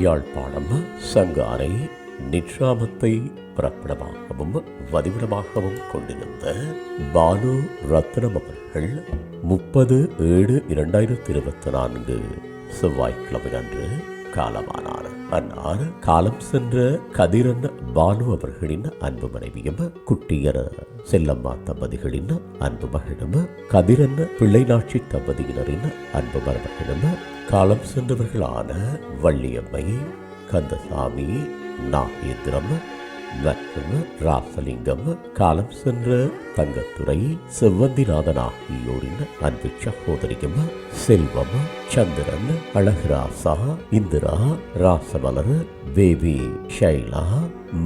யாழ்ப்பாணம் சங்காரை நிற்றாமத்தை பிறப்பிடமாகவும் வதிவிடமாகவும் கொண்டிருந்த பாலு ரத்னம் அவர்கள் முப்பது ஏழு இரண்டாயிரத்தி இருபத்தி நான்கு செவ்வாய்க்கிழமை அன்று காலமானார் அன்னார் காலம் சென்ற கதிரன் பானு அவர்களின் அன்பு மனைவியும் குட்டியர் செல்லம்மா தம்பதிகளின் அன்பு மகனும் கதிரன் பிள்ளைநாட்சி தம்பதியினரின் அன்பு மருமகனும் காலம் சென்றவர்களான வள்ளியம்மை கந்தசாமி நாகேந்திரம் மற்றும் ராசலிங்கம் காலம் சென்ற தங்கத்துறை செவ்வந்திநாதன் ஆகியோரின் அன்பு சகோதரிகம் செல்வம் சந்திரன் அழகுராசா இந்திரா ராசமலர் பேபி ஷைலா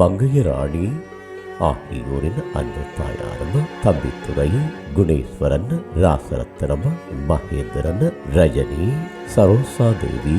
மங்கையராணி ஆகியோரின் அன்பு தாயாரும் தம்பித்துறை குணேஸ்வரன் ராசரத்னம் மகேந்திரன் ரஜினி சரோசா தேவி